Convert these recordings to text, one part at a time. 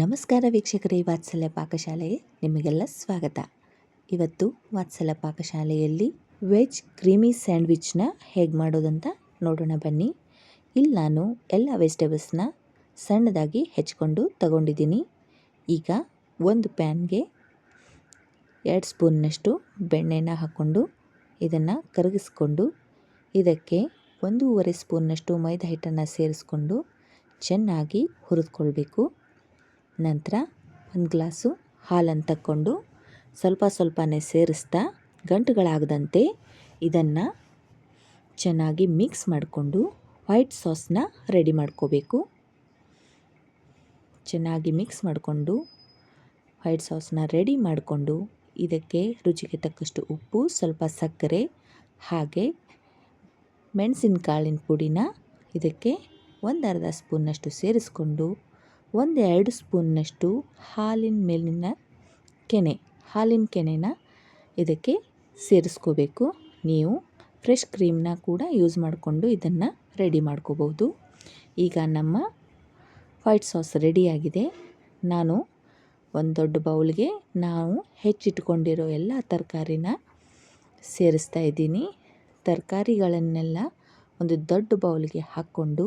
ನಮಸ್ಕಾರ ವೀಕ್ಷಕರೇ, ವಾತ್ಸಲ್ಯ ಪಾಕಶಾಲೆಗೆ ನಿಮಗೆಲ್ಲ ಸ್ವಾಗತ. ಇವತ್ತು ವಾತ್ಸಲ್ಯ ಪಾಕಶಾಲೆಯಲ್ಲಿ ವೆಜ್ ಕ್ರೀಮಿ ಸ್ಯಾಂಡ್ವಿಚ್ನ ಹೇಗೆ ಮಾಡೋದಂತ ನೋಡೋಣ ಬನ್ನಿ. ಇಲ್ಲಿ ನಾನು ಎಲ್ಲ ವೆಜಿಟೇಬಲ್ಸ್ನ ಸಣ್ಣದಾಗಿ ಹೆಚ್ಕೊಂಡು ತಗೊಂಡಿದ್ದೀನಿ. ಈಗ ಒಂದು ಪ್ಯಾನ್ಗೆ ಎರಡು ಸ್ಪೂನ್ನಷ್ಟು ಬೆಣ್ಣೆನ ಹಾಕ್ಕೊಂಡು ಇದನ್ನು ಕರಗಿಸ್ಕೊಂಡು ಇದಕ್ಕೆ ಒಂದೂವರೆ ಸ್ಪೂನ್ನಷ್ಟು ಮೈದಾ ಹಿಟ್ಟನ್ನು ಸೇರಿಸ್ಕೊಂಡು ಚೆನ್ನಾಗಿ ಹುರಿದುಕೊಳ್ಬೇಕು. ನಂತರ ಒಂದು ಗ್ಲಾಸು ಹಾಲನ್ನು ತಕ್ಕೊಂಡು ಸ್ವಲ್ಪ ಸ್ವಲ್ಪನೇ ಸೇರಿಸ್ತಾ ಗಂಟುಗಳಾಗದಂತೆ ಇದನ್ನು ಚೆನ್ನಾಗಿ ಮಿಕ್ಸ್ ಮಾಡಿಕೊಂಡು ವೈಟ್ ಸಾಸ್ನ ರೆಡಿ ಮಾಡ್ಕೋಬೇಕು. ಚೆನ್ನಾಗಿ ಮಿಕ್ಸ್ ಮಾಡಿಕೊಂಡು ವೈಟ್ ಸಾಸ್ನ ರೆಡಿ ಮಾಡಿಕೊಂಡು ಇದಕ್ಕೆ ರುಚಿಗೆ ತಕ್ಕಷ್ಟು ಉಪ್ಪು, ಸ್ವಲ್ಪ ಸಕ್ಕರೆ, ಹಾಗೆ ಮೆಣಸಿನಕಾಳಿನ ಪುಡಿನ ಇದಕ್ಕೆ ಒಂದು ಅರ್ಧ ಸ್ಪೂನ್ನಷ್ಟು ಸೇರಿಸ್ಕೊಂಡು ಒಂದೆರಡು ಸ್ಪೂನ್ನಷ್ಟು ಹಾಲಿನ ಮೇಲಿನ ಕೆನೆ, ಹಾಲಿನ ಕೆನೆನ ಇದಕ್ಕೆ ಸೇರಿಸ್ಕೋಬೇಕು. ನೀವು ಫ್ರೆಶ್ ಕ್ರೀಮ್ನ ಕೂಡ ಯೂಸ್ ಮಾಡಿಕೊಂಡು ಇದನ್ನು ರೆಡಿ ಮಾಡ್ಕೋಬೋದು ಈಗ ನಮ್ಮ ವೈಟ್ ಸಾಸ್ ರೆಡಿಯಾಗಿದೆ. ನಾನು ಒಂದು ದೊಡ್ಡ ಬೌಲ್ಗೆ ನಾವು ಹೆಚ್ಚಿಟ್ಕೊಂಡಿರೋ ಎಲ್ಲ ತರಕಾರಿನ ಸೇರಿಸ್ತಾ ಇದ್ದೀನಿ. ತರಕಾರಿಗಳನ್ನೆಲ್ಲ ಒಂದು ದೊಡ್ಡ ಬೌಲ್ಗೆ ಹಾಕ್ಕೊಂಡು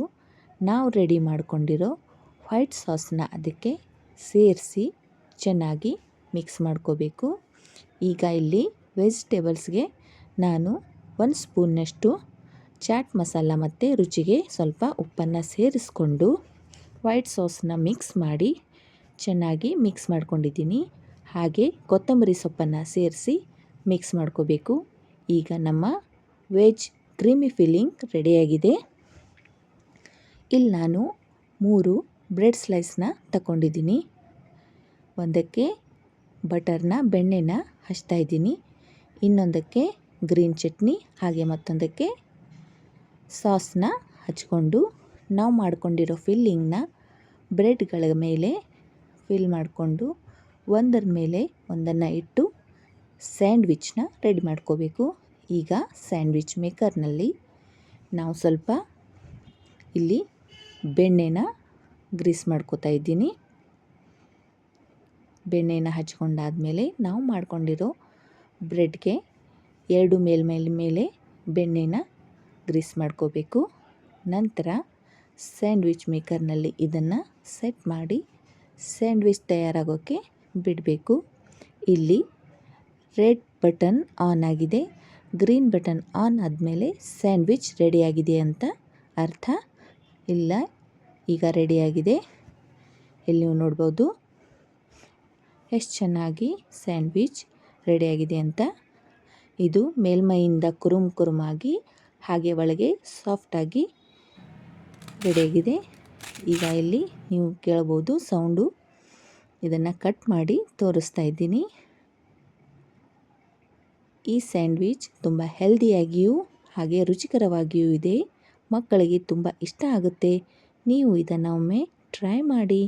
ನಾವು ರೆಡಿ ಮಾಡ್ಕೊಂಡಿರೋ ವೈಟ್ ಸಾಸನ್ನ ಅದಕ್ಕೆ ಸೇರಿಸಿ ಚೆನ್ನಾಗಿ ಮಿಕ್ಸ್ ಮಾಡ್ಕೋಬೇಕು. ಈಗ ಇಲ್ಲಿ ವೆಜಿಟೇಬಲ್ಸ್ಗೆ ನಾನು ಒಂದು ಸ್ಪೂನ್ನಷ್ಟು ಚಾಟ್ ಮಸಾಲ ಮತ್ತು ರುಚಿಗೆ ಸ್ವಲ್ಪ ಉಪ್ಪನ್ನು ಸೇರಿಸ್ಕೊಂಡು ವೈಟ್ ಸಾಸನ್ನ ಮಿಕ್ಸ್ ಮಾಡಿ ಚೆನ್ನಾಗಿ ಮಿಕ್ಸ್ ಮಾಡ್ಕೊಂಡಿದ್ದೀನಿ. ಹಾಗೆ ಕೊತ್ತಂಬರಿ ಸೊಪ್ಪನ್ನು ಸೇರಿಸಿ ಮಿಕ್ಸ್ ಮಾಡ್ಕೋಬೇಕು. ಈಗ ನಮ್ಮ ವೆಜ್ ಕ್ರೀಮಿ ಫಿಲ್ಲಿಂಗ್ ರೆಡಿಯಾಗಿದೆ ಇಲ್ಲಿ ನಾನು ಮೂರು ಬ್ರೆಡ್ ಸ್ಲೈಸ್ನ ತಗೊಂಡಿದ್ದೀನಿ ಒಂದಕ್ಕೆ ಬಟರ್ನ, ಬೆಣ್ಣೆನ ಹಚ್ತಾ ಇದ್ದೀನಿ. ಇನ್ನೊಂದಕ್ಕೆ ಗ್ರೀನ್ ಚಟ್ನಿ, ಹಾಗೆ ಮತ್ತೊಂದಕ್ಕೆ ಸಾಸ್ನ ಹಚ್ಕೊಂಡು ನಾವು ಮಾಡಿಕೊಂಡಿರೋ ಫಿಲ್ಲಿಂಗ್ನ ಬ್ರೆಡ್ಗಳ ಮೇಲೆ ಫಿಲ್ ಮಾಡಿಕೊಂಡು ಒಂದರ ಮೇಲೆ ಒಂದನ್ನು ಇಟ್ಟು ಸ್ಯಾಂಡ್ವಿಚ್ನ ರೆಡಿ ಮಾಡ್ಕೋಬೇಕು. ಈಗ ಸ್ಯಾಂಡ್ವಿಚ್ ಮೇಕರ್ನಲ್ಲಿ ನಾವು ಸ್ವಲ್ಪ ಇಲ್ಲಿ ಬೆಣ್ಣೆನ ಗ್ರೀಸ್ ಮಾಡ್ಕೋತಾ ಇದ್ದೀನಿ. ಬೆಣ್ಣೆನ ಹಚ್ಕೊಂಡಾದಮೇಲೆ ನಾವು ಮಾಡ್ಕೊಂಡಿರೋ ಬ್ರೆಡ್ಗೆ ಎರಡು ಮೇಲ್ಮೇಲೆ ಮೇಲೆ ಬೆಣ್ಣೆನ ಗ್ರೀಸ್ ಮಾಡ್ಕೋಬೇಕು. ನಂತರ ಸ್ಯಾಂಡ್ವಿಚ್ ಮೇಕರ್ನಲ್ಲಿ ಇದನ್ನು ಸೆಟ್ ಮಾಡಿ ಸ್ಯಾಂಡ್ವಿಚ್ ತಯಾರಾಗೋಕ್ಕೆ ಬಿಡಬೇಕು. ಇಲ್ಲಿ ರೆಡ್ ಬಟನ್ ಆನ್ ಆಗಿದೆ. ಗ್ರೀನ್ ಬಟನ್ ಆನ್ ಆದಮೇಲೆ ಸ್ಯಾಂಡ್ವಿಚ್ ರೆಡಿಯಾಗಿದೆ ಅಂತ ಅರ್ಥ. ಇಲ್ಲ ಈಗ ರೆಡಿಯಾಗಿದೆ. ಇಲ್ಲಿ ನೀವು ನೋಡ್ಬೋದು ಎಷ್ಟು ಚೆನ್ನಾಗಿ ಸ್ಯಾಂಡ್ವಿಚ್ ರೆಡಿಯಾಗಿದೆ ಅಂತ. ಇದು ಮೇಲ್ಮೈಯಿಂದ ಕುರುಮ್ ಕುರುಮಾಗಿ, ಹಾಗೆ ಒಳಗೆ ಸಾಫ್ಟಾಗಿ ರೆಡಿಯಾಗಿದೆ. ಈಗ ಇಲ್ಲಿ ನೀವು ಕೇಳ್ಬೋದು ಸೌಂಡು. ಇದನ್ನು ಕಟ್ ಮಾಡಿ ತೋರಿಸ್ತಾ ಇದ್ದೀನಿ. ಈ ಸ್ಯಾಂಡ್ವಿಚ್ ತುಂಬ ಹೆಲ್ದಿಯಾಗಿಯೂ, ಹಾಗೆ ರುಚಿಕರವಾಗಿಯೂ ಇದೆ. ಮಕ್ಕಳಿಗೆ ತುಂಬ ಇಷ್ಟ ಆಗುತ್ತೆ. ನೀವು ಇದನ್ನು ಒಮ್ಮೆ ಟ್ರೈ ಮಾಡಿ.